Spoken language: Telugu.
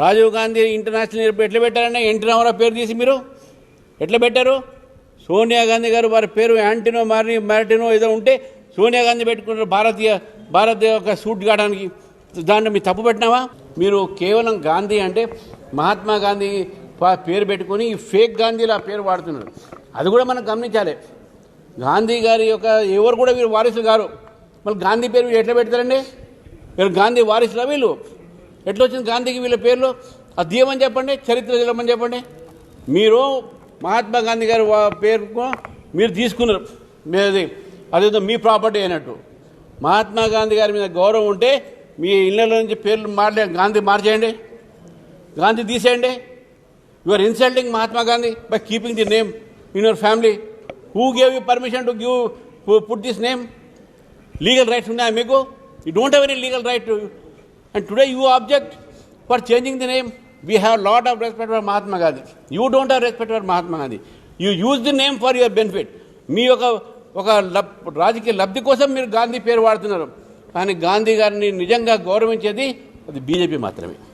రాజీవ్ గాంధీ ఇంటర్నేషనల్ ఎయిర్పోర్ట్ ఎట్లా పెట్టారండి ఎన్టీ రామారావు పేరు తీసి మీరు? ఎట్లా పెట్టారు? సోనియా గాంధీ గారు వారి పేరు యాంటీనో మారి మ్యారిటినో ఏదో ఉంటే సోనియా గాంధీ పెట్టుకున్నారు భారతీయ భారత యొక్క సూట్ కావడానికి. దాన్ని మీరు తప్పు పెట్టినావా? మీరు కేవలం గాంధీ అంటే మహాత్మా గాంధీ పేరు పెట్టుకొని ఈ ఫేక్ గాంధీలా పేరు వాడుతున్నారు. అది కూడా మనం గమనించాలి. గాంధీ గారి యొక్క ఎవరు కూడా వీరు వారసులు గారు మళ్ళీ గాంధీ పేరు ఎట్లా పెడతారండి? వీళ్ళు గాంధీ వారసులా వీళ్ళు? ఎట్లా వచ్చింది గాంధీకి వీళ్ళ పేర్లు? అది దీయమని చెప్పండి చరిత్ర తెలమని చెప్పండి. మీరు మహాత్మా గాంధీ గారి వా- పేరు మీరు తీసుకున్నారు. మీది అదేదో మీ ప్రాపర్టీ అయినట్టు. మహాత్మా గాంధీ గారి మీద గౌరవం ఉంటే మీ ఇళ్ళలో నుంచి పేర్లు మార్లే గాంధీ మార్చేయండి. గాంధీ తీసేయండి. You are insulting Mahatma Gandhi by keeping the name in your family who gave you permission to give put this name legal rights ఉన్నాయా మీకు? You don't have any legal right and today you object for changing the name we have lot of respect for Mahatma Gandhi you don't have respect for Mahatma Gandhi you use the name for your benefit మీ యొక్క ఒక లబ్ రాజకీయ లబ్ధి కోసం మీరు గాంధీ పేరు వాడుతున్నారు. కానీ గాంధీ గారిని నిజంగా గౌరవించేది అది బీజేపీ మాత్రమే.